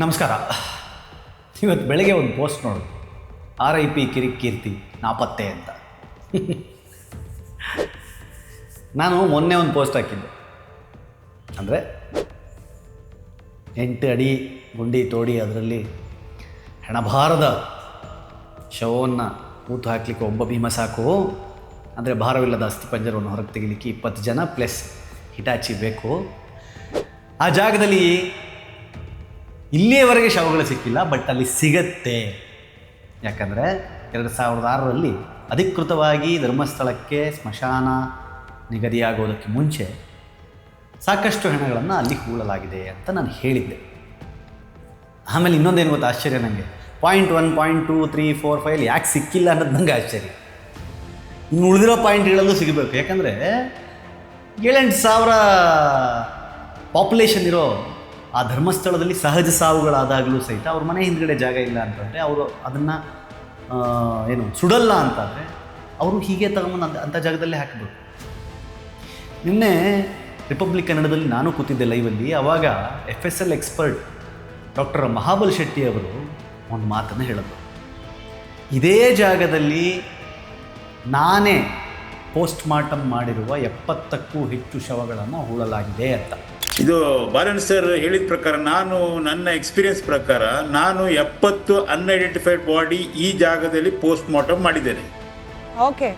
ನಮಸ್ಕಾರ. ಇವತ್ತು ಬೆಳಗ್ಗೆ ಒಂದು ಪೋಸ್ಟ್ ನೋಡು. ಆರ್ ಐ ಪಿ ಕಿರಿಕೀರ್ತಿ ನಾಪತ್ತೆ ಅಂತ. ನಾನು ಮೊನ್ನೆ ಒಂದು ಪೋಸ್ಟ್ ಹಾಕಿದ್ದೆ. ಅಂದರೆ ಎಂಟು ಅಡಿ ಗುಂಡಿ ತೋಡಿ ಅದರಲ್ಲಿ ಹೆಣಭಾರದ ಶವವನ್ನು ಕೂತು ಹಾಕಲಿಕ್ಕೆ ಒಬ್ಬ ಭೀಮ ಸಾಕು ಅಂದರೆ ಭಾರವಿಲ್ಲದ ಅಸ್ಥಿಪಂಜರವನ್ನು ಹೊರಗೆ ತೆಗಿಲಿಕ್ಕೆ ಇಪ್ಪತ್ತು ಜನ ಪ್ಲಸ್ ಹಿಟಾಚಿ ಬೇಕು. ಆ ಜಾಗದಲ್ಲಿ ಇಲ್ಲಿಯವರೆಗೆ ಶವಗಳು ಸಿಕ್ಕಿಲ್ಲ ಬಟ್ ಅಲ್ಲಿ ಸಿಗತ್ತೆ. ಯಾಕಂದರೆ ಎರಡು ಸಾವಿರದ ಆರರಲ್ಲಿ ಅಧಿಕೃತವಾಗಿ ಧರ್ಮಸ್ಥಳಕ್ಕೆ ಸ್ಮಶಾನ ನಿಗದಿಯಾಗೋದಕ್ಕೆ ಮುಂಚೆ ಸಾಕಷ್ಟು ಹೆಣಗಳನ್ನು ಅಲ್ಲಿ ಹೂಳಲಾಗಿದೆ ಅಂತ ನಾನು ಹೇಳಿದ್ದೆ. ಆಮೇಲೆ ಇನ್ನೊಂದೇನು ಗೊತ್ತು ಆಶ್ಚರ್ಯ ನನಗೆ point one point two three four five ಯಾಕೆ ಸಿಕ್ಕಿಲ್ಲ ಅನ್ನೋದು ನನಗೆ ಆಶ್ಚರ್ಯ. ಇನ್ನು ಉಳಿದಿರೋ ಪಾಯಿಂಟ್ಗಳಲ್ಲೂ ಸಿಗಬೇಕು. ಯಾಕಂದರೆ ಏಳೆಂಟು ಸಾವಿರ ಪಾಪ್ಯುಲೇಷನ್ ಇರೋ ಆ ಧರ್ಮಸ್ಥಳದಲ್ಲಿ ಸಹಜ ಸಾವುಗಳಾದಾಗಲೂ ಸಹಿತ ಅವ್ರ ಮನೆ ಹಿಂದ್ಗಡೆ ಜಾಗ ಇಲ್ಲ ಅಂತಂದರೆ ಅವರು ಅದನ್ನು ಏನು, ಸುಡಲ್ಲ ಅಂತಂದರೆ ಅವರು ಹೀಗೆ ತಗೊಂಬಂದು ಅಂತ ಅಂಥ ಜಾಗದಲ್ಲೇ ಹಾಕಬೇಕು. ನಿನ್ನೆ ರಿಪಬ್ಲಿಕ್ ಕನ್ನಡದಲ್ಲಿ ನಾನು ಕೂತಿದ್ದೆ ಲೈವಲ್ಲಿ ಆವಾಗ F S L expert doctor Mahabal Shetty ಅವರು ಒಂದು ಮಾತನ್ನು ಹೇಳಿದ್ರು. ಇದೇ ಜಾಗದಲ್ಲಿ ನಾನೇ ಪೋಸ್ಟ್ ಮಾರ್ಟಮ್ ಮಾಡಿರುವ ಎಪ್ಪತ್ತಕ್ಕೂ ಹೆಚ್ಚು ಶವಗಳನ್ನು ಹೂಳಲಾಗಿದೆ ಅಂತ. ಇದು ಬಾಲನ್ ಸರ್ ಹೇಳಿದ ಪ್ರಕಾರ ನಾನು ನನ್ನ ಎಕ್ಸ್ಪೀರಿಯನ್ಸ್ ಪ್ರಕಾರ ನಾನು ಎಪ್ಪತ್ತು ಅನ್ಐಡೆಂಟಿಫೈಡ್ ಬಾಡಿ ಈ ಜಾಗದಲ್ಲಿ ಪೋಸ್ಟ್ ಮಾರ್ಟಮ್ ಮಾಡಿದ್ದೇನೆ. ಓಕೆ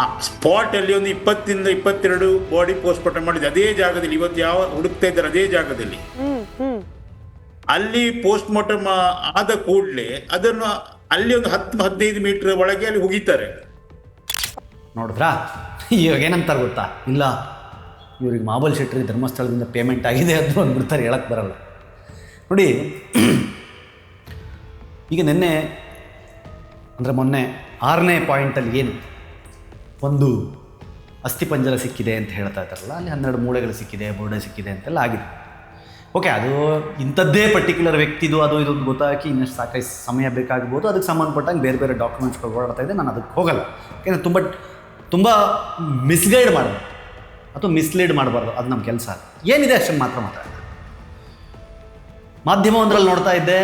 ಆ ಸ್ಪಾಟ್ ಅಲ್ಲಿ ಒಂದು ಇಪ್ಪತ್ತಿಂದ ಇಪ್ಪತ್ತೆರಡು ಬಾಡಿ ಪೋಸ್ಟ್ ಮಾರ್ಟಮ್ ಮಾಡಿದೆ ಅದೇ ಜಾಗದಲ್ಲಿ ಇವತ್ತು ಯಾವ ಹುಡುಕ್ತಾ ಇದ್ದಾರೆ ಅದೇ ಜಾಗದಲ್ಲಿ. ಅಲ್ಲಿ ಪೋಸ್ಟ್ ಮಾರ್ಟಮ್ ಆದ ಕೂಡಲೇ ಅದನ್ನು ಅಲ್ಲಿ ಒಂದು ಹತ್ತು ಹದಿನೈದು ಮೀಟರ್ ಒಳಗೆ ಅಲ್ಲಿ ಹುಗಿತಾರೆ ನೋಡಿದ್ರಾ? ಇವಾಗ ಏನಂತಾರೆ ಗೊತ್ತಾ? ಇಲ್ಲ. ಇವ್ರಿಗೆ ಮಾಬಲ್ ಶೆಟ್ಟರಿಗೆ ಧರ್ಮಸ್ಥಳದಿಂದ ಪೇಮೆಂಟ್ ಆಗಿದೆ ಅಂತ ಅಂದ್ಬಿಡ್ತಾರೆ ಹೇಳಕ್ಕೆ ಬರಲ್ಲ. ನೋಡಿ, ಈಗ ನಿನ್ನೆ, ಅಂದರೆ ಮೊನ್ನೆ ಆರನೇ ಪಾಯಿಂಟಲ್ಲಿ ಏನು? ಒಂದು ಅಸ್ಥಿಪಂಜರ ಸಿಕ್ಕಿದೆ ಅಂತ ಹೇಳ್ತಾ ಇದ್ದಾರಲ್ಲ, ಅಲ್ಲಿ ಹನ್ನೆರಡು ಮೂಳೆಗಳು ಸಿಕ್ಕಿದೆ, ಬೋರ್ಡೆ ಸಿಕ್ಕಿದೆ ಅಂತೆಲ್ಲ ಆಗಿದೆ. ಓಕೆ ಅದು ಇಂಥದ್ದೇ ಪರ್ಟಿಕ್ಯುಲರ್ ವ್ಯಕ್ತಿದು, ಅದು ಇದೊಂದು ಗೊತ್ತಾಗಿ ಇನ್ನಷ್ಟು ಸಾಕಷ್ಟು ಸಮಯ ಬೇಕಾಗ್ಬೋದು. ಅದಕ್ಕೆ ಸಂಬಂಧಪಟ್ಟಂಗೆ ಬೇರೆ ಬೇರೆ ಡಾಕ್ಯುಮೆಂಟ್ಸ್ಗಳು ಓಡಾಡ್ತಾ ಇದೆ ನಾನು ಅದಕ್ಕೆ ಹೋಗಲ್ಲ. ಯಾಕೆಂದರೆ ತುಂಬ ತುಂಬ ಮಿಸ್ಗೈಡ್ ಮಾಡಬಾರ್ದು ಅಥವಾ ಮಿಸ್ಲೀಡ್ ಮಾಡಬಾರ್ದು, ಅದು ನಮ್ಮ ಕೆಲಸ. ಏನಿದೆ ಅಷ್ಟನ್ನು ಮಾತ್ರ ಮಾತಾಡ ಮಾಧ್ಯಮ ಒಂದರಲ್ಲಿ ನೋಡ್ತಾ ಇದ್ದೆ,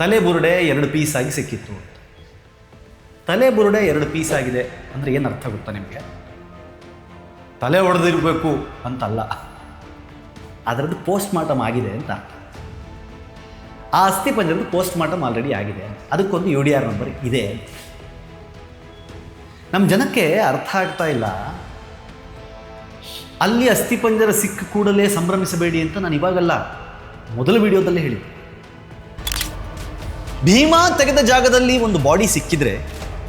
ತಲೆ ಬುರುಡೆ ಎರಡು ಪೀಸ್ ಆಗಿ ಸಿಕ್ಕಿತ್ತು ತಲೆ ಬುರುಡೆ ಎರಡು ಪೀಸ್ ಆಗಿದೆ ಅಂದರೆ ಏನು ಅರ್ಥ ಗೊತ್ತಾ ನಿಮಗೆ? ತಲೆ ಹೊಡೆದಿರಬೇಕು ಅಂತಲ್ಲ. ಅದರದ್ದು ಪೋಸ್ಟ್ ಮಾರ್ಟಮ್ ಆಗಿದೆ ಅಂತ ಆ ಅಸ್ಥಿ ಪಂಜರದ್ದು ಪೋಸ್ಟ್ ಮಾರ್ಟಮ್ ಆಲ್ರೆಡಿ ಆಗಿದೆ ಅದಕ್ಕೊಂದು ಯು ಡಿ ಆರ್ ನಂಬರ್ ಇದೆ ನಮ್ಮ ಜನಕ್ಕೆ ಅರ್ಥ ಆಗ್ತಾ ಇಲ್ಲ. ಅಲ್ಲಿ ಅಸ್ಥಿಪಂಜರ ಸಿಕ್ಕ ಕೂಡಲೇ ಸಂಭ್ರಮಿಸಬೇಡಿ ಅಂತ ನಾನು ಇವಾಗಲ್ಲ ಮೊದಲ ವಿಡಿಯೋದಲ್ಲೇ ಹೇಳಿ ಭೀಮಾ ತೆಗೆದ ಜಾಗದಲ್ಲಿ ಒಂದು ಬಾಡಿ ಸಿಕ್ಕಿದ್ರೆ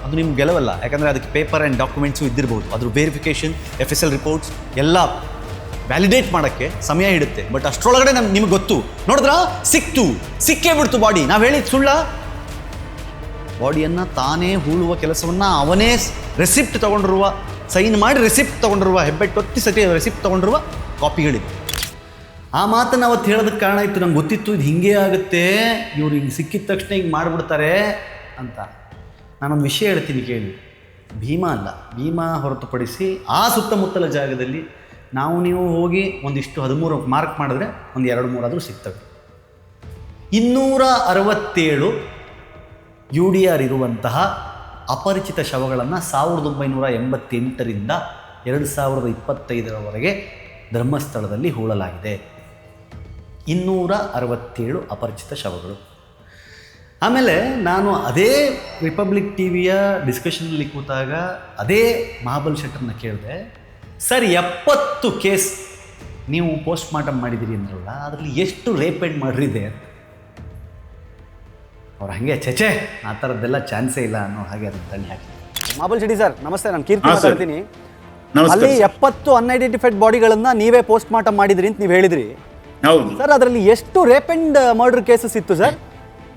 ಅದು ನಿಮ್ಗೆ ಗೆಲವಲ್ಲ. ಯಾಕಂದರೆ ಅದಕ್ಕೆ ಪೇಪರ್ ಆ್ಯಂಡ್ ಡಾಕ್ಯುಮೆಂಟ್ಸು ಇದ್ದಿರ್ಬೋದು. ಅದ್ರ verification F S L reports ಎಲ್ಲ ವ್ಯಾಲಿಡೇಟ್ ಮಾಡೋಕ್ಕೆ ಸಮಯ ಹಿಡುತ್ತೆ. ಬಟ್ ಅಷ್ಟರೊಳಗಡೆ ನಮ್ಗೆ ನಿಮ್ಗೆ ಗೊತ್ತು. ನೋಡಿದ್ರ? ಸಿಕ್ತು. ಸಿಕ್ಕೇ ಬಿಡ್ತು ಬಾಡಿ ನಾವು ಹೇಳಿದ ಸುಳ್ಳ? ಬಾಡಿಯನ್ನು ತಾನೇ ಹೂಳುವ ಕೆಲಸವನ್ನು ಅವನೇ ರೆಸಿಪ್ಟ್ ತಗೊಂಡಿರುವ ಸೈನ್ ಮಾಡಿ ರಿಸಿಪ್ಟ್ ತಗೊಂಡಿರುವ ಹೆಬ್ಬೆಟ್ಟು ಒತ್ತಿ ಸತಿ ರೆಸಿಪ್ಟ್ ತಗೊಂಡಿರುವ ಕಾಪಿಗಳಿವೆ. ಆ ಮಾತನ್ನು ಅವತ್ತು ಹೇಳೋದಕ್ಕೆ ಕಾರಣ ಇತ್ತು, ನಂಗೆ ಗೊತ್ತಿತ್ತು, ಇದು ಹಿಂಗೆ ಆಗುತ್ತೆ, ಇವ್ರು ಹಿಂಗೆ ಸಿಕ್ಕಿದ ತಕ್ಷಣ ಹಿಂಗೆ ಮಾಡಿಬಿಡ್ತಾರೆ ಅಂತ. ನಾನೊಂದು ವಿಷಯ ಹೇಳ್ತೀನಿ ಕೇಳಿ. ಭೀಮಾ ಅಲ್ಲ, ಭೀಮಾ ಹೊರತುಪಡಿಸಿ ಆ ಸುತ್ತಮುತ್ತಲ ಜಾಗದಲ್ಲಿ ನಾವು ನೀವು ಹೋಗಿ ಒಂದಿಷ್ಟು ಹದಿಮೂರು ಮಾರ್ಕ್ ಮಾಡಿದ್ರೆ ಒಂದು ಎರಡು ಮೂರಾದರೂ ಸಿಗ್ತವೆ. ಇನ್ನೂರ ಅರವತ್ತೇಳು ಯು ಡಿ ಆರ್ ಇರುವಂತಹ ಅಪರಿಚಿತ ಶವಗಳನ್ನು ಸಾವಿರದ ಒಂಬೈನೂರ ಎಂಬತ್ತೆಂಟರಿಂದ ಎರಡು ಸಾವಿರದ ಇಪ್ಪತ್ತೈದರವರೆಗೆ ಧರ್ಮಸ್ಥಳದಲ್ಲಿ ಹೂಳಲಾಗಿದೆ. ಇನ್ನೂರ ಅರವತ್ತೇಳು ಅಪರಿಚಿತ ಶವಗಳು. ಆಮೇಲೆ ನಾನು ಅದೇ ರಿಪಬ್ಲಿಕ್ ಟಿ ವಿಯ ಡಿಸ್ಕಷನಲ್ಲಿ ಕೂತಾಗ ಅದೇ ಮಹಾಬಲ್ ಶೆಟ್ಟರ್ನ ಕೇಳಿದೆ, ಸರ್, ಎಪ್ಪತ್ತು ಕೇಸ್ ನೀವು ಪೋಸ್ಟ್ ಮಾರ್ಟಮ್ ಮಾಡಿದ್ದೀರಿ ಅಂದ್ರಲ್ಲ, ಅದರಲ್ಲಿ ಎಷ್ಟು ರೇಪ್ ಮಾಡಿದೆ ಅಂತ. ಅವ್ರು ಹಂಗೆ ಚಚೆ ಆ ಥರದ್ದೆಲ್ಲ ಚಾನ್ಸೇ ಇಲ್ಲ ಅನ್ನೋ ಹಾಗೆ ಅದನ್ನು ತಳ್ಳಿ ಹಾಕಿ. ಮಾಬಲ್ ಶೆಟ್ಟಿ ಸರ್ ನಮಸ್ತೆ ನಾನು ಕೀರ್ತಿ. ಮಾತಾಡ್ತೀನಿ. ನಮಸ್ಕಾರ ಅಲ್ಲಿ. ಎಪ್ಪತ್ತು ಅನ್ಐಡೆಂಟಿಫೈಡ್ ಬಾಡಿಗಳನ್ನ ನೀವೇ ಪೋಸ್ಟ್ ಮಾರ್ಟಮ್ ಮಾಡಿದ್ರಿ ಅಂತ ನೀವು ಹೇಳಿದ್ರಿ. ಹೌದು. ಸರ್ ಅದರಲ್ಲಿ ಎಷ್ಟು ರೇಪ್ ಅಂಡ್ ಮರ್ಡರ್ ಕೇಸಸ್ ಇತ್ತು ಸರ್?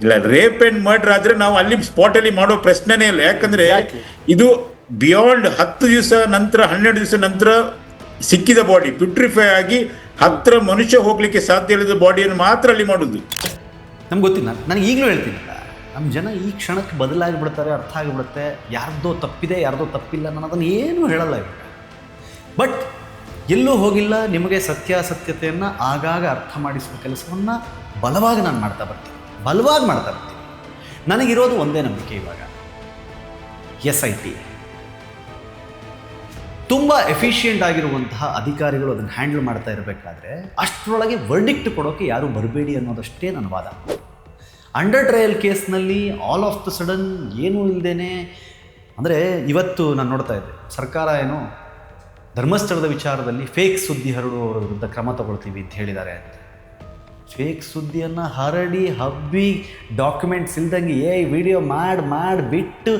ಇಲ್ಲ ರೇಪ್ ಅಂಡ್ ಮರ್ಡರ್ ಆದ್ರೆ ನಾವು ಅಲ್ಲಿ ಸ್ಪಾಟ್ ಅಲ್ಲಿ ಮಾಡೋ ಪ್ರಶ್ನೆನೇ ಇಲ್ಲ. ಯಾಕಂದ್ರೆ ಇದು ಬಿಯಾಂಡ್ ಹತ್ತು ದಿವಸ ನಂತರ ಹನ್ನೆರಡು ದಿವಸ ನಂತರ ಸಿಕ್ಕಿದ ಬಾಡಿ ಪ್ಯೂಟ್ರಿಫೈ ಆಗಿ ಹತ್ರ ಮನುಷ್ಯ ಹೋಗ್ಲಿಕ್ಕೆ ಸಾಧ್ಯ ಇಲ್ಲದ ಬಾಡಿಯನ್ನು ಮಾತ್ರ ಅಲ್ಲಿ ಮಾಡುದು. ನಮ್ಗೆ ಗೊತ್ತಿಲ್ಲ. ನನಗೆ ಈಗಲೂ ಹೇಳ್ತೀನಿ. ನಮ್ಮ ಜನ ಈ ಕ್ಷಣಕ್ಕೆ ಬದಲಾಗಿಬಿಡ್ತಾರೆ, ಅರ್ಥ ಆಗಿಬಿಡುತ್ತೆ. ಯಾರ್ದೋ ತಪ್ಪಿದೆ, ಯಾರ್ದೋ ತಪ್ಪಿಲ್ಲ ನಾನು ಅದನ್ನು ಏನೂ ಹೇಳಲ್ಲ ಬಟ್ ಎಲ್ಲೂ ಹೋಗಿಲ್ಲ, ನಿಮಗೆ ಸತ್ಯಾಸತ್ಯತೆಯನ್ನು ಆಗಾಗ ಅರ್ಥ ಮಾಡಿಸುವ ಕೆಲಸವನ್ನು ಬಲವಾಗಿ ನಾನು ಮಾಡ್ತಾ ಬರ್ತೀನಿ. ಬಲವಾಗಿ ಮಾಡ್ತಾ ಬರ್ತೀನಿ. ನನಗಿರೋದು ಒಂದೇ ನಂಬಿಕೆ ಇವಾಗ. S I T. ತುಂಬ ಎಫಿಷಿಯೆಂಟ್ ಆಗಿರುವಂತಹ ಅಧಿಕಾರಿಗಳು ಅದನ್ನು ಹ್ಯಾಂಡಲ್ ಮಾಡ್ತಾ ಇರಬೇಕಾದ್ರೆ ಅಷ್ಟರೊಳಗೆ ವರ್ಡಿಕ್ಟ್ ಕೊಡೋಕೆ ಯಾರೂ ಬರಬೇಡಿ ಅನ್ನೋದಷ್ಟೇ ನನ್ನ ವಾದ. ಅಂಡರ್ ಟ್ರಯಲ್ ಕೇಸ್ನಲ್ಲಿ ಆಲ್ ಆಫ್ ದ ಸಡನ್ ಏನೂ ಇಲ್ಲದೇನೆ ಅಂದರೆ ಇವತ್ತು ನಾನು ನೋಡ್ತಾ ಇದ್ದೆ, ಸರ್ಕಾರ ಏನು ಧರ್ಮಸ್ಥಳದ ವಿಚಾರದಲ್ಲಿ ಫೇಕ್ ಸುದ್ದಿ ಹರಡುವವರ ವಿರುದ್ಧ ಕ್ರಮ ತಗೊಳ್ತೀವಿ ಅಂತ ಹೇಳಿದ್ದಾರೆ ಅಂತ. ಫೇಕ್ ಸುದ್ದಿಯನ್ನು ಹರಡಿ, ಹಬ್ಬಿ ಡಾಕ್ಯುಮೆಂಟ್ಸ್ ಇಲ್ದಂಗೆ ಏ ವಿಡಿಯೋ ಮಾಡಿ ಮಾಡಿ, ಬಿಟ್ಟು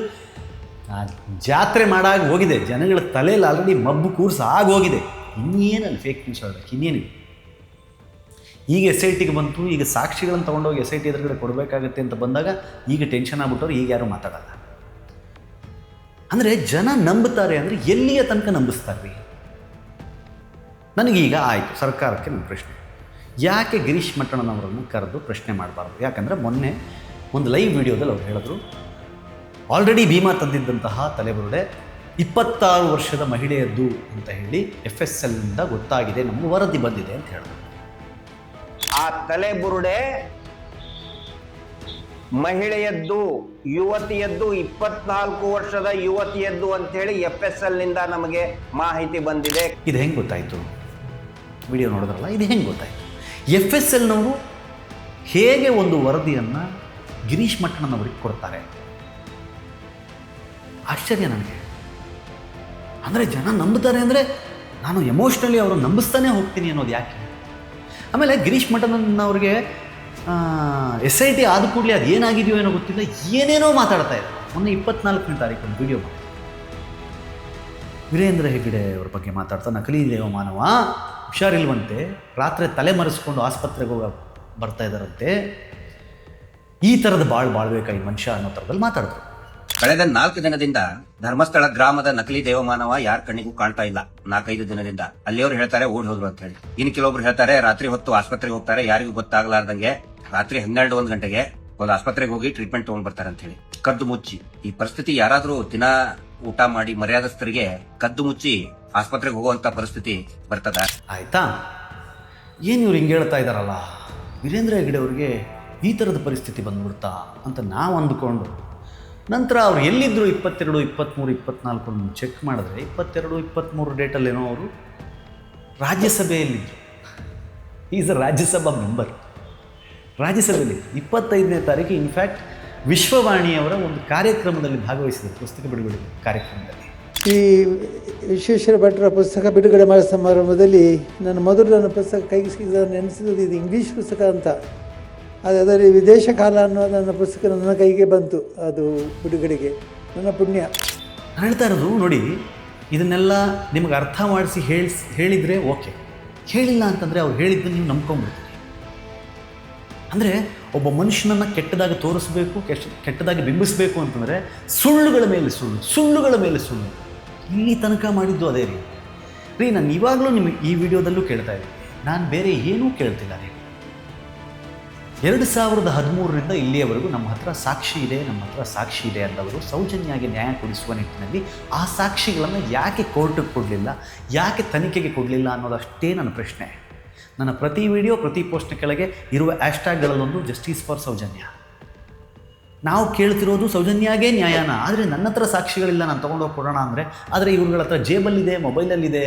ಆ ಜಾತ್ರೆ ಮಾಡಾಗಿ ಹೋಗಿದೆ. ಜನಗಳ ತಲೆಯಲ್ಲಿ ಆಲ್ರೆಡಿ ಮಬ್ಬು ಕೂರ್ಸಿ ಆಗೋಗಿದೆ ಇನ್ನೇನಲ್ಲಿ ಫೇಕ್ ನ್ಯೂಸ್ ಹೇಳೋದಕ್ಕೆ ಇನ್ನೇನಿದೆ ಈಗ ಎಸ್ ಐ ಟಿಗೆ ಬಂತು, ಈಗ ಸಾಕ್ಷಿಗಳನ್ನು ತೊಗೊಂಡೋಗಿ ಎಸ್ ಐ ಟಿ ಎದುರುಗಡೆ ಕೊಡಬೇಕಾಗತ್ತೆ ಅಂತ ಬಂದಾಗ ಈಗ ಟೆನ್ಷನ್ ಆಗ್ಬಿಟ್ಟವ್ರು, ಈಗ ಯಾರು ಮಾತಾಡಲ್ಲ. ಅಂದರೆ ಜನ ನಂಬುತ್ತಾರೆ ಅಂದರೆ ಎಲ್ಲಿಯ ತನಕ ನಂಬಿಸ್ತಾರೆ ರೀ ನನಗೀಗ ಆಯಿತು, ಸರ್ಕಾರಕ್ಕೆ ನನ್ನ ಪ್ರಶ್ನೆ. ಯಾಕೆ ಗಿರೀಶ್ ಮಟ್ಟಣ್ಣನವರನ್ನು ಕರೆದು ಪ್ರಶ್ನೆ ಮಾಡಬಾರ್ದು? ಯಾಕಂದರೆ ಮೊನ್ನೆ ಒಂದು ಲೈವ್ ವಿಡಿಯೋದಲ್ಲಿ ಅವ್ರು ಹೇಳಿದ್ರು ಆಲ್ರೆಡಿ ಭೀಮಾ ತಂದಿದ್ದಂತಹ ತಲೆಬುರುಡೆ ಇಪ್ಪತ್ತಾರು ವರ್ಷದ ಮಹಿಳೆಯದ್ದು ಅಂತ ಹೇಳಿ ಎಫ್ ಎಸ್ ಎಲ್ನಿಂದ ಗೊತ್ತಾಗಿದೆ ನಮಗೆ ವರದಿ ಬಂದಿದೆ ಅಂತ ಹೇಳಿದ್ರು ಆ ತಲೆಬುರುಡೆ ಮಹಿಳೆಯದ್ದು ಯುವತಿಯದ್ದು ಇಪ್ಪತ್ನಾಲ್ಕು ವರ್ಷದ ಯುವತಿಯದ್ದು ಅಂತೇಳಿ ಎಫ್ ಎಸ್ ಎಲ್ನಿಂದ ನಮಗೆ ಮಾಹಿತಿ ಬಂದಿದೆ. ಇದು ಹೆಂಗೆ ಗೊತ್ತಾಯಿತು? ವಿಡಿಯೋ ನೋಡಿದ್ರಲ್ಲ ಇದು ಹೆಂಗೆ ಗೊತ್ತಾಯಿತು? ಎಫ್ ಎಸ್ ಎಲ್ನವರು ಹೇಗೆ ಒಂದು ವರದಿಯನ್ನು ಗಿರೀಶ್ ಮಟ್ಟಣ್ಣನವರಿಗೆ ಕೊಡ್ತಾರೆ? ಆಶ್ಚರ್ಯ ನನಗೆ. ಅಂದರೆ ಜನ ನಂಬುತ್ತಾರೆ ಅಂದರೆ ನಾನು ಎಮೋಷ್ನಲಿ ಅವರು ನಂಬಿಸ್ತಾನೆ ಹೋಗ್ತೀನಿ ಅನ್ನೋದು ಯಾಕೆ? ಆಮೇಲೆ ಗಿರೀಶ್ ಮಠನವ್ರಿಗೆ ಎಸ್ ಐ ಟಿ ಆದ ಕೂಡಲೇ ಅದು ಏನಾಗಿದೆಯೋ ಏನೋ ಗೊತ್ತಿಲ್ಲ, ಏನೇನೋ ಮಾತಾಡ್ತಾ ಇದ್ದಾರೆ ಮೊನ್ನೆ ಇಪ್ಪತ್ನಾಲ್ಕನೇ ತಾರೀಕು ಒಂದು ವಿಡಿಯೋ ಮಾಡಿ. ವೀರೇಂದ್ರ ಹೆಗ್ಗಡೆ ಅವ್ರ ಬಗ್ಗೆ ಮಾತಾಡ್ತಾ, ನಕಲಿ ದೇವಮಾನವ ಹುಷಾರಿಲ್ವಂತೆ, ರಾತ್ರಿ ತಲೆ ಮರೆಸ್ಕೊಂಡು ಆಸ್ಪತ್ರೆಗೆ ಹೋಗ ಬರ್ತಾ ಇದ್ದಾರಂತೆ. ಈ ಥರದ ಬಾಳು ಬಾಳ್ಬೇಕಾಗಿ ಮನುಷ್ಯ ಅನ್ನೋ ಥರದಲ್ಲಿ ಮಾತಾಡಿದ್ರು. ಕಳೆದ ನಾಲ್ಕು ದಿನದಿಂದ ಧರ್ಮಸ್ಥಳ ಗ್ರಾಮದ ನಕಲಿ ದೇವಮಾನವ ಯಾರ ಕಣ್ಣಿಗೂ ಕಾಣ್ತಾ ಇಲ್ಲ. ನಾಲ್ಕೈದು ದಿನದಿಂದ. ಅಲ್ಲಿಯವರು ಹೇಳ್ತಾರೆ, ಓಡಿ ಹೋದ್ರು ಅಂತ ಹೇಳಿ. ಇನ್ನು ಕೆಲವೊಬ್ರು ಹೇಳ್ತಾರೆ, ರಾತ್ರಿ ಹೊತ್ತು ಆಸ್ಪತ್ರೆಗೆ ಹೋಗ್ತಾರೆ, ಯಾರಿಗೂ ಗೊತ್ತಾಗಲಾರ್ದಂಗೆ ರಾತ್ರಿ ಹನ್ನೆರಡು ಒಂದ್ ಗಂಟೆಗೆ ಒಂದು ಆಸ್ಪತ್ರೆಗೆ ಹೋಗಿ ಟ್ರೀಟ್ಮೆಂಟ್ ತಗೊಂಡ್ ಬರ್ತಾರೆ ಅಂತ ಹೇಳಿ. ಕದ್ದು ಮುಚ್ಚಿ. ಈ ಪರಿಸ್ಥಿತಿ ಯಾರಾದ್ರೂ ದಿನ ಊಟ ಮಾಡಿ ಮರ್ಯಾದಸ್ಥರಿಗೆ ಕದ್ದು ಮುಚ್ಚಿ ಆಸ್ಪತ್ರೆಗೆ ಹೋಗುವಂತ ಪರಿಸ್ಥಿತಿ ಬರ್ತದ? ಆಯಿತಾ? ಏನು ಇವ್ರು ಹಿಂಗೆ ಹೇಳ್ತಾ ಇದಾರಲ್ಲ? ವೀರೇಂದ್ರ ಹೆಗಡೆ ಅವ್ರಿಗೆ ಈ ಥರದ ಪರಿಸ್ಥಿತಿ ಬಂದ್ಬಿಡ್ತಾ ಅಂತ ನಾವು ಅಂದುಕೊಂಡು ನಂತರ ಅವ್ರು ಎಲ್ಲಿದ್ದರು ಇಪ್ಪತ್ತೆರಡು ಇಪ್ಪತ್ತ್ಮೂರು ಇಪ್ಪತ್ನಾಲ್ಕು ಚೆಕ್ ಮಾಡಿದ್ರೆ ಇಪ್ಪತ್ತೆರಡು ಇಪ್ಪತ್ತ್ಮೂರು ಡೇಟಲ್ಲೇನೋ ಅವರು ರಾಜ್ಯಸಭೆಯಲ್ಲಿದ್ದರು ಈಸ್ ಅ ರಾಜ್ಯಸಭಾ ಮೆಂಬರ್ ರಾಜ್ಯಸಭೆಯಲ್ಲಿ ಇಪ್ಪತ್ತೈದನೇ ತಾರೀಕು ಇನ್ಫ್ಯಾಕ್ಟ್ ವಿಶ್ವವಾಣಿಯವರ ಒಂದು ಕಾರ್ಯಕ್ರಮದಲ್ಲಿ ಭಾಗವಹಿಸಿದರು, ಪುಸ್ತಕ ಬಿಡುಗಡೆ ಕಾರ್ಯಕ್ರಮದಲ್ಲಿ. ಈ ವಿಶ್ವೇಶ್ವರ ಭಟ್ರ ಪುಸ್ತಕ ಬಿಡುಗಡೆ ಮಾಡೋ ಸಮಾರಂಭದಲ್ಲಿ ನನ್ನ ಮೊದಲು ನನ್ನ ಪುಸ್ತಕ ಕೈಗೆ ಸಿಗಿದ ನೆನೆಸಿದ್ದು ಇದು ಇಂಗ್ಲೀಷ್ ಪುಸ್ತಕ ಅಂತ. ಅದರಲ್ಲಿ ವಿದೇಶ ಕಾಲ ಅನ್ನೋ ನನ್ನ ಪುಸ್ತಕ ನನ್ನ ಕೈಗೆ ಬಂತು, ಅದು ಬಿಡುಗಡೆಗೆ, ನನ್ನ ಪುಣ್ಯ. ಹೇಳ್ತಾ ಇರೋದು ನೋಡಿ, ಇದನ್ನೆಲ್ಲ ನಿಮಗೆ ಅರ್ಥ ಮಾಡಿಸಿ ಹೇಳಿ, ಹೇಳಿದರೆ ಓಕೆ. ಹೇಳಿಲ್ಲ ಅಂತಂದರೆ ಅವ್ರು ಹೇಳಿದ್ದನ್ನು ನೀವು ನಂಬ್ಕೊಂಡ್ಬಿಡ್ತೀರಿ. ಅಂದರೆ, ಒಬ್ಬ ಮನುಷ್ಯನನ್ನು ಕೆಟ್ಟದಾಗಿ ತೋರಿಸ್ಬೇಕು, ಕೆಟ್ಟ, ಕೆಟ್ಟದಾಗಿ ಬಿಂಬಿಸಬೇಕು ಅಂತಂದರೆ ಸುಳ್ಳುಗಳ ಮೇಲೆ ಸುಳ್ಳು, ಸುಳ್ಳುಗಳ ಮೇಲೆ ಸುಳ್ಳು. ಇಲ್ಲಿ ತನಕ ಮಾಡಿದ್ದು ಅದೇ ರೀ ರೀ, ನಾನು ಇವಾಗಲೂ ನಿಮಗೆ ಈ ವಿಡಿಯೋದಲ್ಲೂ ಕೇಳ್ತಾ ಇದ್ದೀನಿ. ನಾನು ಬೇರೆ ಏನೂ ಕೇಳ್ತಿಲ್ಲ ರೀ. ಎರಡು ಸಾವಿರದ ಹದಿಮೂರರಿಂದ ಇಲ್ಲಿಯವರೆಗೂ ನಮ್ಮ ಹತ್ರ ಸಾಕ್ಷಿ ಇದೆ, ನಮ್ಮ ಹತ್ರ ಸಾಕ್ಷಿ ಇದೆ ಅಂದವರು ಸೌಜನ್ಯಾಗಿ ನ್ಯಾಯ ಕೊಡಿಸುವ ನಿಟ್ಟಿನಲ್ಲಿ ಆ ಸಾಕ್ಷಿಗಳನ್ನು ಯಾಕೆ ಕೋರ್ಟಿಗೆ ಕೊಡಲಿಲ್ಲ, ಯಾಕೆ ತನಿಖೆಗೆ ಕೊಡಲಿಲ್ಲ ಅನ್ನೋದಷ್ಟೇ ನನ್ನ ಪ್ರಶ್ನೆ. ನನ್ನ ಪ್ರತಿ ವಿಡಿಯೋ, ಪ್ರತಿ ಪೋಸ್ಟ್ನ ಕೆಳಗೆ ಇರುವ ಹ್ಯಾಶ್ಟ್ಯಾಗ್ಗಳಲ್ಲೊಂದು ಜಸ್ಟಿಸ್ ಫಾರ್ ಸೌಜನ್ಯ. ನಾವು ಕೇಳ್ತಿರೋದು ಸೌಜನ್ಯಾಗೇ ನ್ಯಾಯನ, ಆದರೆ ನನ್ನ ಹತ್ರ ಸಾಕ್ಷಿಗಳಿಲ್ಲ, ನಾನು ತೊಗೊಂಡೋಗಿ ಕೊಡೋಣ ಅಂದರೆ, ಆದರೆ ಇವ್ರುಗಳ ಹತ್ರ ಜೇಬಲ್ಲಿದೆ, ಮೊಬೈಲಲ್ಲಿದೆ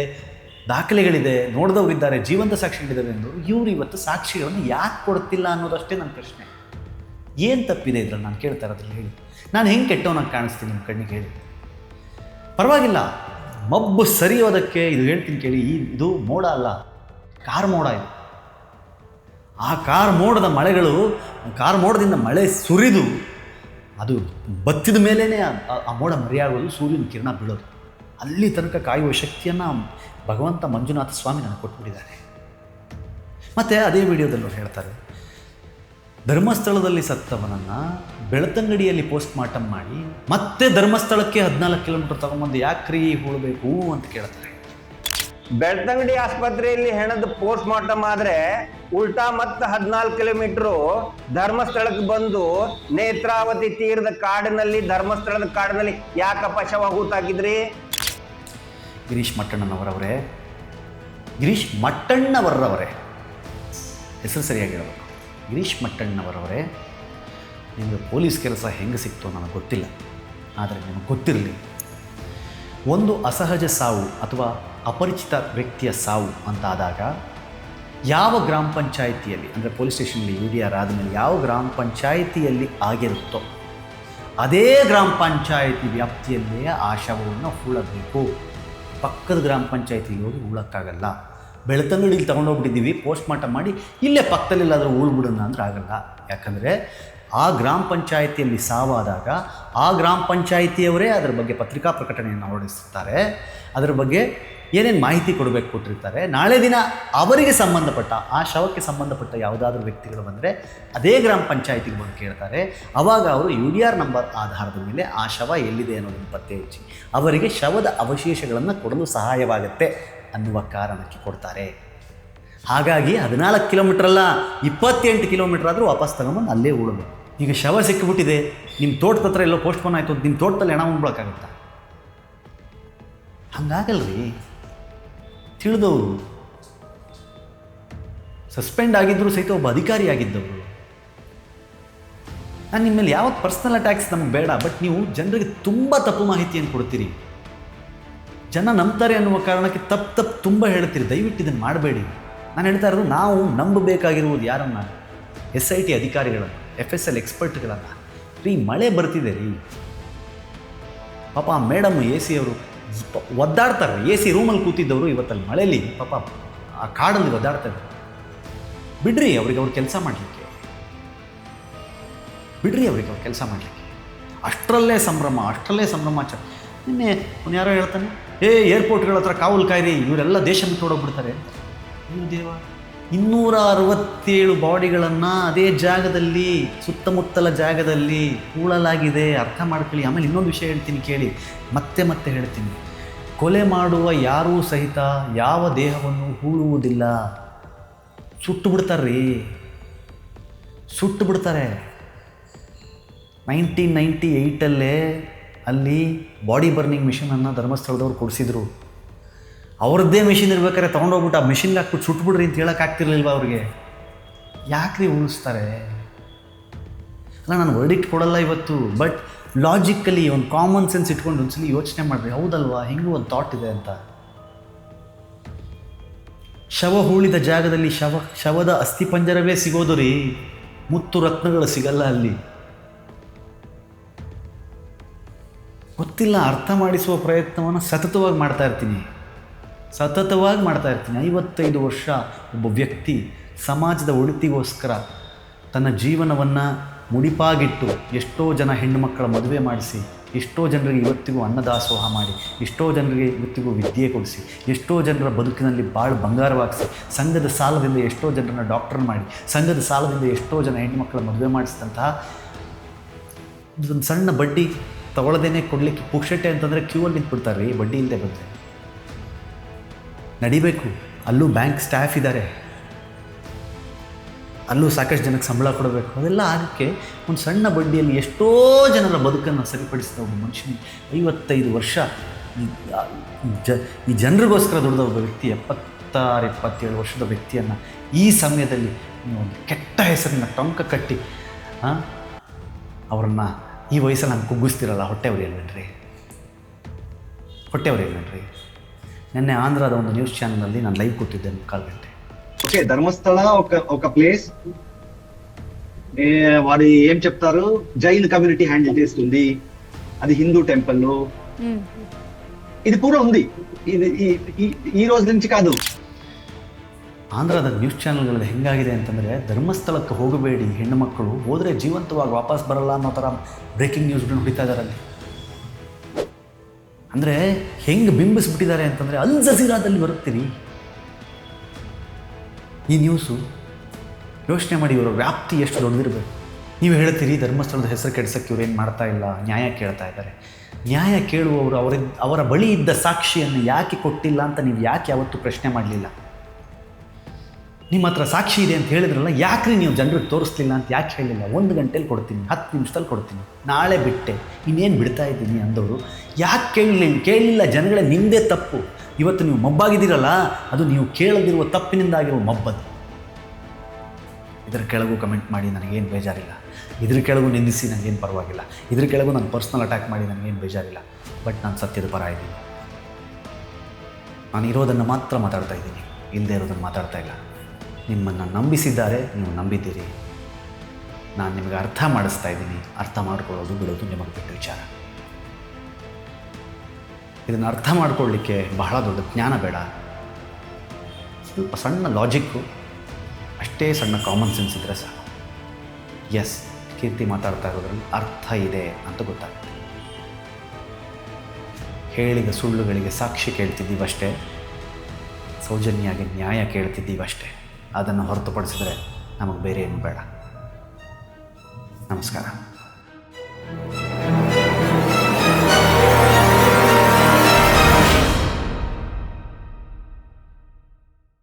ದಾಖಲೆಗಳಿದೆ ನೋಡಿದವರಿದ್ದಾರೆ ಜೀವಂತ ಸಾಕ್ಷಿಗಳಿದ್ದಾರೆ ಎಂದು ಇವರು ಇವತ್ತು ಸಾಕ್ಷಿಗಳನ್ನು ಯಾಕೆ ಕೊಡ್ತಿಲ್ಲ ಅನ್ನೋದಷ್ಟೇ ನನ್ನ ಪ್ರಶ್ನೆ. ಏನು ತಪ್ಪಿದೆ ಇದ್ರಲ್ಲಿ? ನಾನು ಕೇಳ್ತಾ ಇರೋದ್ರಲ್ಲಿ ಹೇಳಿ. ನಾನು ಹೆಂಗೆ ಕೆಟ್ಟವನಾಗಿ ಕಾಣಿಸ್ತೀನಿ ನಿಮ್ಮ ಕಣ್ಣಿಗೆ ಹೇಳಿ. ಪರವಾಗಿಲ್ಲ. ಮಬ್ಬು ಸರಿಯೋದಕ್ಕೆ ಇದು ಹೇಳ್ತೀನಿ ಕೇಳಿ, ಈ ಇದು ಮೋಡ ಅಲ್ಲ, ಕಾರ್ ಮೋಡ ಇದು. ಆ ಕಾರ್ ಮೋಡದ ಮಳೆಗಳು, ಕಾರ್ ಮೋಡದಿಂದ ಮಳೆ ಸುರಿದು, ಅದು ಬತ್ತಿದ ಮೇಲೇ ಆ ಮೋಡ ಮರೆಯಾಗೋದು ಸೂರ್ಯನ ಕಿರಣ ಬೀಳೋದು. ಅಲ್ಲಿ ತನಕ ಕಾಯುವ ಶಕ್ತಿಯನ್ನು ಭಗವಂತ ಮಂಜುನಾಥ ಸ್ವಾಮಿ ನನಗೆ ಕೊಟ್ಬಿಟ್ಟಿದ್ದಾರೆ. ಮತ್ತು ಅದೇ ವಿಡಿಯೋದಲ್ಲೂ ಹೇಳ್ತಾರೆ, ಧರ್ಮಸ್ಥಳದಲ್ಲಿ ಸತ್ತವನನ್ನು ಬೆಳ್ತಂಗಡಿಯಲ್ಲಿ ಪೋಸ್ಟ್ ಮಾರ್ಟಮ್ ಮಾಡಿ ಮತ್ತೆ ಧರ್ಮಸ್ಥಳಕ್ಕೆ ಹದಿನಾಲ್ಕು ಕಿಲೋಮೀಟರ್ ತಗೊಂಬಂದು ಯಾಕ್ರಿ ಹೂಳಬೇಕು ಅಂತ ಕೇಳ್ತಾರೆ. ಬೆಳ್ತಂಗಡಿ ಆಸ್ಪತ್ರೆಯಲ್ಲಿ ಹೆಣದ ಪೋಸ್ಟ್ ಮಾರ್ಟಮ್ ಆದ್ರೆ ಉಲ್ಟಾ ಮತ್ತ ಹದಿನಾಲ್ಕು ಕಿಲೋಮೀಟರ್ ಧರ್ಮಸ್ಥಳಕ್ಕೆ ಬಂದು ನೇತ್ರಾವತಿ ತೀರದ ಕಾಡಿನಲ್ಲಿ, ಧರ್ಮಸ್ಥಳದ ಕಾಡಿನಲ್ಲಿ ಯಾಕಪ್ಪ ಶವ ಹೂತಾಕಿದ್ರಿ? ಗಿರೀಶ್ ಮಟ್ಟಣ್ಣನವರವರೇ. ಗಿರೀಶ್ ಮಟ್ಟಣ್ಣವರವರೇ. ಹೆಸರು ಸರಿಯಾಗಿರಬೇಕು. ಗಿರೀಶ್ ಮಟ್ಟಣ್ಣವರವರೇ ನಿಮಗೆ ಪೊಲೀಸ್ ಕೆಲಸ ಹೆಂಗೆ ಸಿಕ್ತು ನನಗೆ ಗೊತ್ತಿಲ್ಲ. ಆದರೆ ನಿಮಗೆ ಗೊತ್ತಿರಲಿ. ಒಂದು ಅಸಹಜ ಸಾವು ಅಥವಾ ಅಪರಿಚಿತ ವ್ಯಕ್ತಿಯ ಸಾವು ಅಂತಾದಾಗ ಯಾವ ಗ್ರಾಮ ಪಂಚಾಯಿತಿಯಲ್ಲಿ, ಅಂದರೆ ಪೊಲೀಸ್ ಸ್ಟೇಷನಲ್ಲಿ ಯು ಡಿ ಆರ್ ಆದಮೇಲೆ ಯಾವ ಗ್ರಾಮ ಪಂಚಾಯಿತಿಯಲ್ಲಿ ಆಗಿರುತ್ತೋ, ಅದೇ ಗ್ರಾಮ ಪಂಚಾಯಿತಿ ವ್ಯಾಪ್ತಿಯಲ್ಲೇ ಆ ಶವವನ್ನು ಹೂಳಬೇಕು. ಪಕ್ಕದ ಗ್ರಾಮ ಪಂಚಾಯತಿಗೆ ಹೋಗಿ ಉಳಕ್ಕಾಗಲ್ಲ. ಬೆಳ್ತಂಗಡಿ ಇಲ್ಲಿ ತೊಗೊಂಡೋಗ್ಬಿಟ್ಟಿದ್ದೀವಿ ಪೋಸ್ಟ್ ಮಾರ್ಟಮ್ ಮಾಡಿ ಇಲ್ಲೇ ಪಕ್ಕದಲ್ಲೆಲ್ಲಾದರೂ ಉಳ್ಬಿಡೋಣ ಅಂದ್ರೆ ಆಗಲ್ಲ. ಯಾಕಂದರೆ ಆ ಗ್ರಾಮ ಪಂಚಾಯಿತಿಯಲ್ಲಿ ಸಾವಾದಾಗ ಆ ಗ್ರಾಮ ಪಂಚಾಯಿತಿಯವರೇ ಅದರ ಬಗ್ಗೆ ಪತ್ರಿಕಾ ಪ್ರಕಟಣೆಯನ್ನು ಹೊರಡಿಸುತ್ತಾರೆ ಅದರ ಬಗ್ಗೆ ಏನೇನು ಮಾಹಿತಿ ಕೊಡಬೇಕು ಕೊಟ್ಟಿರ್ತಾರೆ. ನಾಳೆ ದಿನ ಅವರಿಗೆ ಸಂಬಂಧಪಟ್ಟ, ಆ ಶವಕ್ಕೆ ಸಂಬಂಧಪಟ್ಟ ಯಾವುದಾದ್ರೂ ವ್ಯಕ್ತಿಗಳು ಬಂದರೆ ಅದೇ ಗ್ರಾಮ ಪಂಚಾಯಿತಿಗೆ ಬಂದು ಕೇಳ್ತಾರೆ. ಆವಾಗ ಅವರು ಯು ಡಿ ಆರ್ ನಂಬರ್ ಆಧಾರದ ಮೇಲೆ ಆ ಶವ ಎಲ್ಲಿದೆ ಅನ್ನೋದನ್ನು ಪತ್ತೆ ಹಚ್ಚಿ, ಅವರಿಗೆ ಶವದ ಅವಶೇಷಗಳನ್ನು ಕೊಡಲು ಸಹಾಯವಾಗುತ್ತೆ ಅನ್ನುವ ಕಾರಣಕ್ಕೆ ಕೊಡ್ತಾರೆ. ಹಾಗಾಗಿ ಹದಿನಾಲ್ಕು ಕಿಲೋಮೀಟರ್ ಅಲ್ಲ, ಇಪ್ಪತ್ತೆಂಟು ಕಿಲೋಮೀಟ್ರ್ ಆದರೂ ವಾಪಸ್ ತಗೊಂಬಂದು ಅಲ್ಲೇ ಉಳಬೇಕು ಈಗ ಶವ ಸಿಕ್ಕಿಬಿಟ್ಟಿದೆ ನಿಮ್ಮ ತೋಟದ ಹತ್ರ ಎಲ್ಲೋ ಪೋಸ್ಟ್ಪೋನ್ ಆಯಿತು ನಿಮ್ಮ ತೋಟದಲ್ಲಿ ಹೆಣ ಉಣ್ಬಿಡೋಕ್ಕಾಗುತ್ತಾ ಹಂಗಾಗಲ್ರಿ. ತಿಳಿದವರು. ಸಸ್ಪೆಂಡ್ ಆಗಿದ್ದರೂ ಸಹಿತ ಒಬ್ಬ ಅಧಿಕಾರಿ ಆಗಿದ್ದವರು. ನಾನು ನಿಮ್ಮ ಮೇಲೆ ಯಾವತ್ತು ಪರ್ಸ್ನಲ್ ಅಟ್ಯಾಕ್ಸ್ ನಮ್ಗೆ ಬೇಡ ಬಟ್ ನೀವು ಜನರಿಗೆ ತುಂಬ ತಪ್ಪು ಮಾಹಿತಿಯನ್ನು ಕೊಡ್ತೀರಿ. ಜನ ನಂಬ್ತಾರೆ ಅನ್ನುವ ಕಾರಣಕ್ಕೆ ತಪ್ಪು ತಪ್ಪು ತುಂಬ ಹೇಳ್ತೀರಿ ದಯವಿಟ್ಟು ಇದನ್ನು ಮಾಡಬೇಡಿ. ನಾನು ಹೇಳ್ತಾ ಇರೋದು ನಾವು ನಂಬಬೇಕಾಗಿರುವುದು ಯಾರನ್ನ? ಎಸ್ ಐ ಟಿ ಅಧಿಕಾರಿಗಳನ್ನು ಎಫ್ ಎಸ್ ಎಲ್ ಎಕ್ಸ್ಪರ್ಟ್ಗಳನ್ನು ರೀ, ಮಳೆ ಬರ್ತಿದೆ ರೀ. ಪಾಪ ಮೇಡಮ್ ಎ ಸಿ ಅವರು ಒದ್ದಾಡ್ತಾರೆ. ಎ ಸಿ ರೂಮಲ್ಲಿ ಕೂತಿದ್ದವರು ಇವತ್ತಲ್ಲಿ ಮಳೆಯಲ್ಲಿ ಪಾಪ ಆ ಕಾಡಲ್ಲಿ ಒದ್ದಾಡ್ತಾರೆ. ಬಿಡ್ರಿ ಅವ್ರಿಗೆ ಅವ್ರ ಕೆಲಸ ಮಾಡಲಿಕ್ಕೆ. ಬಿಡ್ರಿ ಅವ್ರಿಗೆ ಅವ್ರ ಕೆಲಸ ಮಾಡಲಿಕ್ಕೆ. ಅಷ್ಟರಲ್ಲೇ ಸಂಭ್ರಮ, ಅಷ್ಟರಲ್ಲೇ ಸಂಭ್ರಮಾಚಾರ ನಿನ್ನೆ ಅವ್ನು ಯಾರೋ ಹೇಳ್ತಾನೆ, ಏ ಏರ್ಪೋರ್ಟ್ಗಳ ಹತ್ರ ಕಾವಲು ಕಾಯಿರಿ, ಇವರೆಲ್ಲ ದೇಶ ಬಿಟ್ಟು ಓಡೋಗ್ಬಿಡ್ತಾರೆ ದೇವ ಇನ್ನೂರ ಅರವತ್ತೇಳು ಬಾಡಿಗಳನ್ನು ಅದೇ ಜಾಗದಲ್ಲಿ, ಸುತ್ತಮುತ್ತಲ ಜಾಗದಲ್ಲಿ ಕೂಳಲಾಗಿದೆ ಅರ್ಥ ಮಾಡ್ಕೊಳ್ಳಿ. ಆಮೇಲೆ ಇನ್ನೊಂದು ವಿಷಯ ಹೇಳ್ತೀನಿ ಕೇಳಿ. ಮತ್ತೆ ಮತ್ತೆ ಹೇಳ್ತೀನಿ. ಕೊಲೆ ಮಾಡುವ ಯಾರೂ ಸಹಿತ ಯಾವ ದೇಹವನ್ನು ಹೂಳುವುದಿಲ್ಲ. ಸುಟ್ಟು ಬಿಡ್ತಾರ್ರೀ. ಸುಟ್ಟು ಬಿಡ್ತಾರೆ. ನೈನ್ಟೀನ್ ನೈಂಟಿ ಏಯ್ಟಲ್ಲೇ ಅಲ್ಲಿ ಬಾಡಿ ಬರ್ನಿಂಗ್ ಮಿಷಿನನ್ನು ಧರ್ಮಸ್ಥಳದವ್ರು ಕೊಡಿಸಿದ್ರು. ಅವ್ರದ್ದೇ ಮಿಷಿನ್ ಇರ್ಬೇಕಾದ್ರೆ ತೊಗೊಂಡೋಗ್ಬಿಟ್ಟು ಆ ಮಿಷಿನ್ಗೆ ಹಾಕ್ಬಿಟ್ಟು ಸುಟ್ಬಿಡ್ರಿ ಅಂತ ಹೇಳೋಕ್ಕಾಗ್ತಿರ್ಲಿಲ್ವ ಅವ್ರಿಗೆ? ಯಾಕ್ರಿ ಉಳಿಸ್ತಾರೆ? ಅಲ್ಲ, ನಾನು ವರ್ಡಿಕ್ಟ್ ಕೊಡಲ್ಲ ಇವತ್ತು ಬಟ್ ಲಾಜಿಕಲಿ ಒಂದು ಕಾಮನ್ ಸೆನ್ಸ್ ಇಟ್ಕೊಂಡು ಒಂದ್ಸಲಿ ಯೋಚನೆ ಮಾಡಿದ್ರೆ ಹೌದಲ್ವಾ? ಹೆಂಗೂ ಒಂದು ಥಾಟ್ ಇದೆ ಅಂತ. ಶವ ಹೂಳಿದ ಜಾಗದಲ್ಲಿ ಶವ, ಶವದ ಅಸ್ಥಿಪಂಜರವೇ ಸಿಗೋದು ರೀ. ಮುತ್ತು ರತ್ನಗಳು ಸಿಗಲ್ಲ ಅಲ್ಲಿ. ಗೊತ್ತಿಲ್ಲ, ಅರ್ಥ ಮಾಡಿಸುವ ಪ್ರಯತ್ನವನ್ನು ಸತತವಾಗಿ ಮಾಡ್ತಾ ಇರ್ತೀನಿ. ಸತತವಾಗಿ ಮಾಡ್ತಾ ಇರ್ತೀನಿ. ಐವತ್ತೈದು ವರ್ಷ ಒಬ್ಬ ವ್ಯಕ್ತಿ ಸಮಾಜದ ಒಳಿತಿಗೋಸ್ಕರ ತನ್ನ ಜೀವನವನ್ನು ಮುಡಿಪಾಗಿಟ್ಟು ಎಷ್ಟೋ ಜನ ಹೆಣ್ಣುಮಕ್ಕಳ ಮದುವೆ ಮಾಡಿಸಿ, ಎಷ್ಟೋ ಜನರಿಗೆ ಇವತ್ತಿಗೂ ಅನ್ನದಾಸೋಹ ಮಾಡಿ, ಎಷ್ಟೋ ಜನರಿಗೆ ಇವತ್ತಿಗೂ ವಿದ್ಯೆ ಕೊಡಿಸಿ, ಎಷ್ಟೋ ಜನರ ಬದುಕಿನಲ್ಲಿ ಭಾಳ ಬಂಗಾರವಾಗಿಸಿ ಸಂಘದ ಸಾಲದಿಂದ ಎಷ್ಟೋ ಜನರನ್ನ ಡಾಕ್ಟರ್ ಮಾಡಿ, ಸಂಘದ ಸಾಲದಿಂದ ಎಷ್ಟೋ ಜನ ಹೆಣ್ಣುಮಕ್ಕಳ ಮದುವೆ ಮಾಡಿಸಿದಂತಹ ಒಂದು ಸಣ್ಣ ಬಡ್ಡಿ ತಗೊಳ್ಳದೇನೆ ಕೊಡಲಿಕ್ಕೆ ಪುಕ್ಷಟೆ ಅಂತಂದರೆ ಕ್ಯೂ ಅಲ್ಲಿ ನಿಂತ್ಬಿಡ್ತಾರೆ ರೀ ಬಡ್ಡಿ ಇಲ್ಲದೆ ಬಂದರೆ ನಡಿಬೇಕು, ಅಲ್ಲೂ ಬ್ಯಾಂಕ್ ಸ್ಟಾಫ್ ಇದ್ದಾರೆ. ಅಲ್ಲೂ ಸಾಕಷ್ಟು ಜನಕ್ಕೆ ಸಂಬಳ ಕೊಡಬೇಕು. ಅದೆಲ್ಲ ಆಗಕ್ಕೆ ಒಂದು ಸಣ್ಣ ಬಡ್ಡಿಯಲ್ಲಿ ಎಷ್ಟೋ ಜನರ ಬದುಕನ್ನು ಸರಿಪಡಿಸಿದ ಒಬ್ಬ ಮನುಷ್ಯನಿಗೆ ಐವತ್ತೈದು ವರ್ಷ. ಜ, ಈ ಜನರಿಗೋಸ್ಕರ ದುಡಿದ ಒಬ್ಬ ವ್ಯಕ್ತಿ, ಎಪ್ಪತ್ತಾರು, ಎಪ್ಪತ್ತೇಳು ವರ್ಷದ ವ್ಯಕ್ತಿಯನ್ನು ಈ ಸಮಯದಲ್ಲಿ ಒಂದು ಕೆಟ್ಟ ಹೆಸರಿನ ಟೊಂಕ ಕಟ್ಟಿ ಅವರನ್ನು ಈ ವಯಸ್ಸಲ್ಲಿ ನಾನು ಕುಗ್ಗಿಸ್ತಿರಲ್ಲ ಹೊಟ್ಟೆ ಹೇಳ್ಬೇಡ್ರಿ ಹೊಟ್ಟೆ ಹೇಳ್ಬೇಡ್ರಿ ನಿನ್ನೆ ಆಂಧ್ರದ ಒಂದು ನ್ಯೂಸ್ ಚಾನಲಲ್ಲಿ ನಾನು ಲೈವ್ ಕೊಟ್ಟಿದ್ದೆ ಮುಕ್ಕಾಲು ఓకే ధర్మస్థల ఒక ఒక ప్లేస్ వాడు ఏం చెప్తారు జైన్ కమ్యూనిటీ హ్యాండిల్ చేస్తుంది అది హిందూ టెంపుల్ ఇది పూర ఉంది ఇది ఈ- ఈ- ఈ రోజు నుంచి కాదు ಆಂಧ್ರದ ನ್ಯೂಸ್ ಚಾನಲ್ಗಳಲ್ಲಿ ಹೆಂಗಾಗಿದೆ ಅಂತಂದರೆ ಧರ್ಮಸ್ಥಳಕ್ಕೆ ಹೋಗಬೇಡಿ ಹೆಣ್ಣು ಮಕ್ಕಳು ಹೋದರೆ ಜೀವಂತವಾಗಿ ವಾಪಸ್ ಬರಲ್ಲ ಅನ್ನೋ ಥರ ಬ್ರೇಕಿಂಗ್ ನ್ಯೂಸ್ಗಳನ್ನ ಹೊಡಿತಾ ಇದ್ದಾರಲ್ಲಿ ಅಂದರೆ ಹೆಂಗೆ ಬಿಂಬಿಸ್ಬಿಟ್ಟಿದ್ದಾರೆ ಅಂತಂದರೆ ಅಲ್ ಜಜೀರಾದಲ್ಲಿ ಬರುತ್ತೀರಿ ಈ ನ್ಯೂಸು ಯೋಚನೆ ಮಾಡಿ ಇವರ ವ್ಯಾಪ್ತಿ ಎಷ್ಟು ದೊಡ್ಡದಿರಬೇಕು ನೀವು ಹೇಳ್ತೀರಿ ಧರ್ಮಸ್ಥಳದ ಹೆಸರು ಕೆಡ್ಸಕ್ಕೆ ಇವ್ರು ಏನು ಮಾಡ್ತಾ ಇಲ್ಲ, ನ್ಯಾಯ ಕೇಳ್ತಾ ಇದ್ದಾರೆ. ನ್ಯಾಯ ಕೇಳುವವರು ಅವರ ಅವರ ಬಳಿ ಇದ್ದ ಸಾಕ್ಷಿಯನ್ನು ಯಾಕೆ ಕೊಟ್ಟಿಲ್ಲ ಅಂತ ನೀವು ಯಾಕೆ ಯಾವತ್ತೂ ಪ್ರಶ್ನೆ ಮಾಡಲಿಲ್ಲ? ನಿಮ್ಮ ಹತ್ರ ಸಾಕ್ಷಿ ಇದೆ ಅಂತ ಹೇಳಿದ್ರಲ್ಲ, ಯಾಕ್ರಿ ನೀವು ಜನರಿಗೆ ತೋರಿಸ್ಲಿಲ್ಲ ಅಂತ ಯಾಕೆ ಹೇಳಿಲ್ಲ? ಒಂದು ಗಂಟೆಲಿ ಕೊಡ್ತೀನಿ, ಹತ್ತು ನಿಮಿಷದಲ್ಲಿ ಕೊಡ್ತೀನಿ, ನಾಳೆ ಬಿಟ್ಟೆ, ಇನ್ನೇನು ಬಿಡ್ತಾ ಇದ್ದೀನಿ ಅಂದವರು ಯಾಕೆ ಕೇಳಲಿಲ್ಲ? ಕೇಳಲಿಲ್ಲ ಜನಗಳೇ ನಿಮ್ಮದೇ ತಪ್ಪು. ಇವತ್ತು ನೀವು ಮಬ್ಬಾಗಿದ್ದೀರಲ್ಲ, ಅದು ನೀವು ಕೇಳದಿರುವ ತಪ್ಪಿನಿಂದಾಗಿರುವ ಮಬ್ಬದು. ಇದರ ಕೆಳಗೂ ಕಮೆಂಟ್ ಮಾಡಿ, ನನಗೇನು ಬೇಜಾರಿಲ್ಲ. ಇದ್ರ ಕೆಳಗೂ ನಿಂದಿಸಿ ನನಗೇನು ಪರವಾಗಿಲ್ಲ. ಇದ್ರ ಕೆಳಗೂ ನಾನು ಪರ್ಸ್ನಲ್ ಅಟ್ಯಾಕ್ ಮಾಡಿ, ನನಗೇನು ಬೇಜಾರಿಲ್ಲ. ಬಟ್ ನಾನು ಸತ್ಯದ ಪರ ಇದ್ದೀನಿ. ನಾನು ಇರೋದನ್ನು ಮಾತ್ರ ಮಾತಾಡ್ತಾ ಇದ್ದೀನಿ. ಇಲ್ಲದೆ ಇರೋದನ್ನು ಮಾತಾಡ್ತಾ ಇಲ್ಲ. ನಿಮ್ಮನ್ನು ನಂಬಿಸಿದ್ದಾರೆ, ನೀವು ನಂಬಿದ್ದೀರಿ. ನಾನು ನಿಮಗೆ ಅರ್ಥ ಮಾಡಿಸ್ತಾ ಇದ್ದೀನಿ. ಅರ್ಥ ಮಾಡ್ಕೊಳ್ಳೋದು, ಬಿಡೋದು ನಿಮಗೆ ಬಿಟ್ಟು ವಿಚಾರ. ಇದನ್ನು ಅರ್ಥ ಮಾಡ್ಕೊಳ್ಳಿಕ್ಕೆ ಬಹಳ ದೊಡ್ಡ ಜ್ಞಾನ ಬೇಡ. ಸ್ವಲ್ಪ ಸಣ್ಣ ಲಾಜಿಕ್ಕು ಅಷ್ಟೇ ಸಣ್ಣ ಕಾಮನ್ ಸೆನ್ಸ್ ಇದ್ದರೆ ಸಾಕು. ಎಸ್ ಕೀರ್ತಿ ಮಾತಾಡ್ತಾ ಇರೋದ್ರಲ್ಲಿ ಅರ್ಥ ಇದೆ ಅಂತ ಗೊತ್ತಾಗುತ್ತೆ. ಹೇಳಿದ ಸುಳ್ಳುಗಳಿಗೆ ಸಾಕ್ಷಿ ಕೇಳ್ತಿದ್ದೀವಷ್ಟೇ ಸೌಜನ್ಯಾಗಿ ನ್ಯಾಯ ಕೇಳ್ತಿದ್ದೀವಷ್ಟೇ. ಅದನ್ನು ಹೊರತುಪಡಿಸಿದ್ರೆ ನಮಗೆ ಬೇರೆ ಏನು ಬೇಡ. ನಮಸ್ಕಾರ.